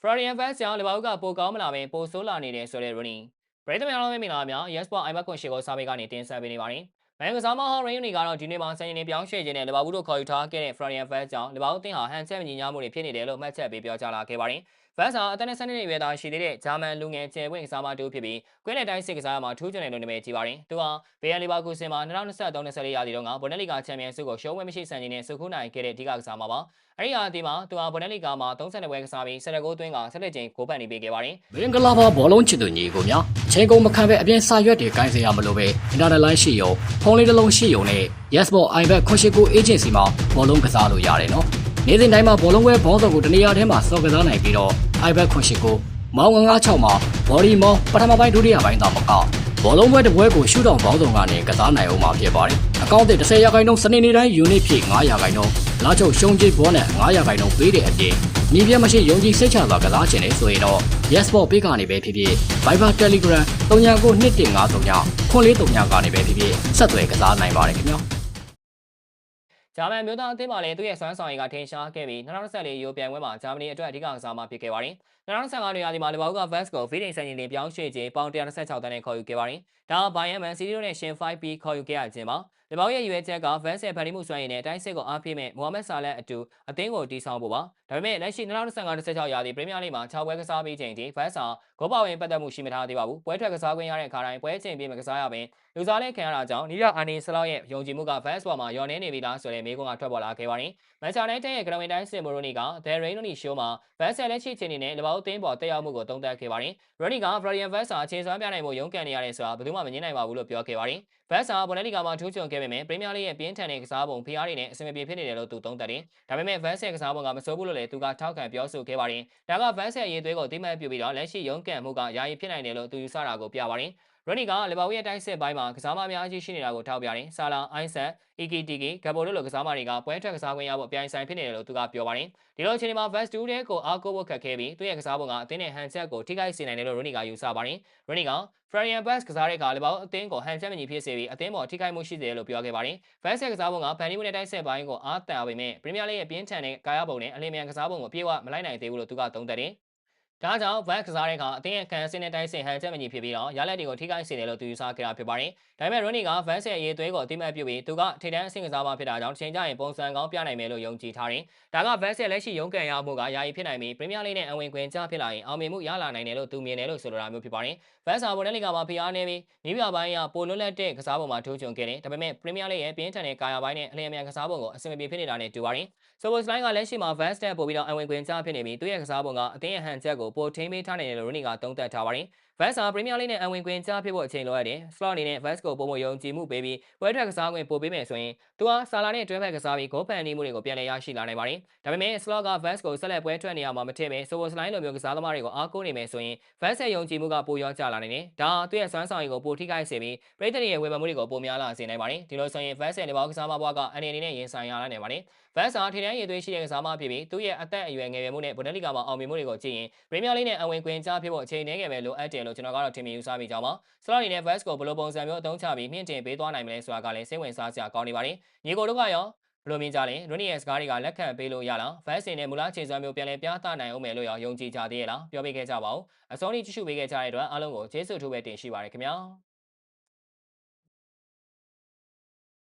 Florian Vance ကြောင့်လီဗာပူးကပိုကောင်းမလာဘဲပိုဆိုးလာနေတယ်ဆိုတဲ့ Rooney ပရိသတ်များလုံးပဲမင်္ဂလာပါများ Yes Sport iMac ခွန်ရှိကိုစာပေကနေတင်ဆက်ပေးနေပါတယ်။မန်ကစားမဟောင်း Rooney ကတော့ဒီနေ့မှာစံချိန်တွေပြောင်းရွှေ့ခြင်းနဲ့လီဗာပူးတို့ခေါ်ယူထားခဲ့တဲ့ Florian Vance ကြောင့်လီဗာပူးအသင်းဟာဟန်ချက်မညီညွတ်မှုတွေဖြစ်နေတယ်လို့မှတ်ချက်ပေးပြောကြားလာခဲ့ပါတယ်။ Vance ဟာအသက်နဲ့12နှစ်အရွယ်သားရှိသေးတဲ့ဂျာမန်လူငယ်ကျယ်ပွင့်ကစားမတူဖြစ်ပြီးကွင်းနယ်တိုင်းစစ်ကစားမှာထူးချွန်တယ်လို့နာမည်ကြီးပါတယ်။သူဟာဘီယန်လီဗာကူဆင်မှာ2023-24ရာသီတုန်းကဘွန်ဒက်လီဂါချန်ပီယံဆုကိုရှုံးဝဲမရှိစံချိန်နဲ့စုခုနိုင်ခဲ့တဲ့အဓိကကစားမှာပါ။ အဲဒီရာသီမှာသူဟာဘွန်ဒက်လီဂါမှာ32ပွဲကစားပြီး19ဂိုးသွင်းက17ကြိမ်ဂိုးပန်နေပေးခဲ့ပါတယ်။မင်္ဂလာပါဘောလုံးချစ်သူညီကိုများအချိန်ကုန်မခံပဲအပြင်စာရွက်တွေကိုင်းစရာမလိုပဲ internet line ရှိရုံဖုန်းလေးတစ်လုံးရှိရုံနဲ့ Yesbot iBet ခွန်ရှိကို agency မှာဘောလုံးကစားလို့ရတယ်နော်နေ့စဉ်တိုင်းမှာဘောလုံးပွဲဘောစုံကိုတနေရာထဲမှာစော်ကစားနိုင်ပြီးတော့ iBet ခွန်ရှိကိုမောင်956မှာ body မောင်းပထမပိုင်းဒုတိယပိုင်းသာမကဘောလုံးပွဲတစ်ပွဲကိုရှုထောင့်ဘောင်းဆောင်ကနေကစားနိုင်အောင်မှာဖြစ်ပါတယ်အကောင့်တစ်30ရာခိုင်နှုန်းစနေနေ့တိုင်း unit ဖြည့်9ရာခိုင်နှုန်း လာချုပ်ရှုံးကြေးဘောနဲ့9ရာခိုင်နှုန်းပေးတဲ့အပြင်ညီပြမရှိယုံကြည်စိတ်ချစွာကစားခြင်းလေဆိုရင်တော့ Yesbot ပေးကနေပဲဖြစ်ဖြစ် Viber Telegram 399153ခွန်လေး39ကနေပဲဖြစ်ဖြစ်ဆက်သွယ်ကစားနိုင်ပါတယ်ခင်ဗျာ ဂျာမန်မျိုးသားအသင်းမှလည်းသူ့ရဲ့စွမ်းဆောင်ရည်ကထင်ရှားခဲ့ပြီး2024ယူရိုပြိုင်ပွဲမှာဂျာမနီအတွက်အဓိကကစားမဖြစ်ခဲ့ပါတယ်။2025နေရာဒီမှာလီဗာပူးက Vance ကိုဗီဒိန်ဆန်ရင်တင်ပြောင်းရွှေ့ခြင်းပေါင်126တန်းနဲ့ခေါ်ယူခဲ့ပါတယ်။ဒါဘိုင်ယန်မန်စီးတီးတို့နဲ့ရှင်5ပြီးခေါ်ယူခဲ့ရခြင်းပါ။လီဗာပူးရဲ့ရွေးချက်က Vance ရဲ့ဖန်တီးမှုစွမ်းရည်နဲ့တိုင်းစစ်ကိုအားပေးမဲ့မိုဟာမက်ဆာလက်အတူအသင်းကိုတီးဆောင်ဖို့ပါ။ဒါပေမဲ့လက်ရှိ2025-26ရာသီပရီးမီးယားလိမှာ6ပွဲကစားပြီးချိန်ထိ Vance ဟာဂိုးပေါဝင်ပတ်သက်မှုရှိမထားသေးပါဘူး။ပွဲထွက်ကစားခွင့်ရတဲ့အခါတိုင်းပွဲချိန်ပြီးမကစားရဘဲလူစားလဲခံရတာကြောင့်နီယာအာနီဆလောက်ရဲ့ယုံကြည်မှုက Vance ပေါ်မှာညော်နေနေပြီလားဆိုတဲ့မေးခွန်းကထွက်ပေါ်လာခဲ့ပါတယ်။မန်ချက်နိုင်တဲ့ရဲ့ဂရဝင်တိုင်းစင်မိုရိုနီက The Rainoni Show မှာ Vance လက်ရှိချိန်နေနဲ့လဘောက်သင်းပေါ်တက်ရောက်မှုကိုသုံးသပ်ခဲ့ပါတယ်။ Rooney က Florian Vance ဟာအခြေစွမ်းပြနိုင်မှုရုန်းကန်နေရတယ်ဆိုတာဘယ်သူမှမငြင်းနိုင်ပါဘူးလို့ပြောခဲ့ပါတယ်။ Vance ဟာဘွန်ဒက်လီဂါမှာထူးချွန်ခဲ့ပေမဲ့ပရီးမီးယားလိရဲ့ပြင်းထန်တဲ့ကစားပုံဖိအားတွေနဲ့အဆင်မပြေဖြစ်နေတယ်လို့သူသုံးသပ်တယ်။ဒါပေမဲ့ Vance ရဲ့ကစားပုံကမဆိုးဘူးလို့လည်းသူကထောက်ခံပြောဆိုခဲ့ပါတယ်။ဒါက Vance ရဲ့အရေးသွေးကိုအတိမတ်ပြုပြီးတော့လက်ရှိရုန်းကန်မှုကယာယီဖြစ်နိုင်တယ်လို့သူယူဆတာကိုပြပါတယ်။ရနီကလီဗာပူးရဲ့တိုက်စစ်ပိုင်းမှာကစားမအများကြီးရှိနေတာကိုထောက်ပြတယ်။ဆာလာအိုင်းဆက်အီကီတီကီဂဘိုတို့လိုကစားမတွေကပွဲထွက်ကစားခွင့်ရဖို့အပြိုင်ဆိုင်ဖြစ်နေတယ်လို့သူကပြောပါတယ်။ဒီလိုအချိန်ဒီမှာ Vest 2တဲ့ကိုအားကိုးဖို့ခက်ခဲပြီးသူ့ရဲ့ကစားပုံကအသင်းနဲ့ဟန်ချက်ကိုထိခိုက်စေနိုင်တယ်လို့ရနီကယူဆပါတယ်။ရနီက Florian Bass ကစားတဲ့အခါလီဗာပူးအသင်းကိုဟန်ချက်မညီဖြစ်စေပြီးအသင်းပေါ်ထိခိုက်မှုရှိစေတယ်လို့ပြောခဲ့ပါတယ်။ Bass ရဲ့ကစားပုံကဖန်တီးမှုနဲ့တိုက်စစ်ပိုင်းကိုအားတန်ပေမဲ့ပရီးမီးယားလိရဲ့ပြင်းထန်တဲ့ကာယပုံနဲ့အလင်းမြန်ကစားပုံကိုပြေဝမလိုက်နိုင်သေးဘူးလို့သူကသုံးသပ်တယ်။ ဒါကြောင့် Van ကစားတဲ့အခါအသင်းရဲ့ခံစင်းတဲ့တိုင်းစင်ဟန်ချက်မညီဖြစ်ပြီးတော့ရလက်တွေကိုထိခိုက်စေတယ်လို့သူယူဆခဲ့တာဖြစ်ပါတယ်။ဒါပေမဲ့ Rooney က Van ရဲ့အရေးသွေးကိုအတိမတ်ပြုပြီးသူကထိပ်တန်းအဆင့်ကစားမဖြစ်တာကြောင့်ချိန်ကြရင်ပုံစံကောင်းပြနိုင်မယ်လို့ယုံကြည်ထားတယ်။ဒါက Van ရဲ့လက်ရှိရုန်းကန်ရမှုကယာယီဖြစ်နိုင်ပြီးပရီးမီးယားလိနဲ့အဝင်ခွင့်ကြဖြစ်လာရင်အောင်မြင်မှုရလာနိုင်တယ်လို့သူမြင်တယ်လို့ဆိုလိုတာမျိုးဖြစ်ပါတယ်။ Van စာဘွန်ဒက်လီဂါမှာဖိအားနေပြီးနီးပြပိုင်းကပိုလွတ်လပ်တဲ့ကစားပုံမှာထိုးချွန်ခဲ့တယ်။ဒါပေမဲ့ပရီးမီးယားလိရဲ့ပြင်းထန်တဲ့ကာယပိုင်းနဲ့အလျင်အမြန်ကစားပုံကိုအဆင်မပြေဖြစ်နေတာနဲ့တူပါတယ်။ဆိုဘိုစလိုင်းကလက်ရှိမှာ Van တက်ပို့ပြီးတော့အဝင်ခွင့်ကြဖြစ်နေပြီးသူ့ရဲ့ကစားပုံကအသင်းရဲ့ဟန်ချက်ကိုပိုထိမ့်ပေးထားနိုင်တယ်လို့ Rooney ကသုံးသပ်ထားပါတယ်။ Vance ဟာပရီးမီးယားလိနဲ့အဝင်ခွင့်ကြားဖြစ်ဖို့အချိန်လိုရတယ်။ Slot အနေနဲ့ Vance ကိုပုံမယုံကြည်မှုပေးပြီးပွဲထွက်ကစားခွင့်ပို့ပေးမယ်ဆိုရင်သူဟာဆာလာနဲ့တွဲဖက်ကစားပြီးဂိုးဖန်နေမှုတွေကိုပြန်လည်ရရှိလာနိုင်ပါတယ်။ဒါပေမဲ့ Slot က Vance ကိုဆက်လက်ပွဲထွက်နေရမှာမထင်ပဲဆိုဘိုစလိုင်းလိုမျိုးကစားသမားတွေကိုအားကိုးနေမယ်ဆိုရင် Vance ရဲ့ယုံကြည်မှုကပိုရောကျလာနိုင်တယ်။ဒါသူ့ရဲ့စွမ်းဆောင်ရည်ကိုပိုထိခိုက်စေပြီးပရိသတ်တွေရဲ့ဝေဖန်မှုတွေကိုပိုများလာစေနိုင်ပါတယ်။ဒီလိုဆိုရင် Vance ရဲ့နေပေါင်းကစားမဘွားကအနေနဲ့ရင်ဆိုင်ရနိုင်ပါတယ်။ Vance ဟာထိတန်းရည်သွေးရှိတဲ့ကစားမဖြစ်ပြီးသူ့ရဲ့အသက်အရွယ်ငယ်ရွယ်မှုနဲ့ဘွန်ဒက်လီဂါမှာအောင်မြင်မှုတွေကိုကြည့်ရင်ပရီးမီးယားလိနဲ့အဝင်ခွင့်ကြားဖြစ်ဖို့အချိန်နည်းငယ်ပဲလိုအပ်တယ်လို့ကျွန်တော်ကတော့ထင်မြင်ယူဆမိကြောင်းပါ။ဆလော့အနေနဲ့ Vance ကိုဘယ်လိုပုံစံမျိုးအသုံးချပြီးမြင့်တင်ပေးသွားနိုင်မလဲဆိုတာကလည်းစိတ်ဝင်စားစရာကောင်းနေပါတယ်။ညီကိုတို့ကရောဘယ်လိုမြင်ကြလဲ။ Rooney ရဲ့စကားတွေကလက်ခံပေးလို့ရလား။ Vance နဲ့မူလခြေစွမ်းမျိုးပြန်လည်ပြသနိုင်အောင်မယ်လို့ရောယုံကြည်ကြသေးရဲ့လား။ပြောပေးခဲ့ကြပါဦး။အစောကြီးကြည့်ရှုပေးခဲ့ကြတဲ့အတွက်အားလုံးကိုကျေးဇူးအထူးပဲတင်ရှိပါတယ်ခင်ဗျာ။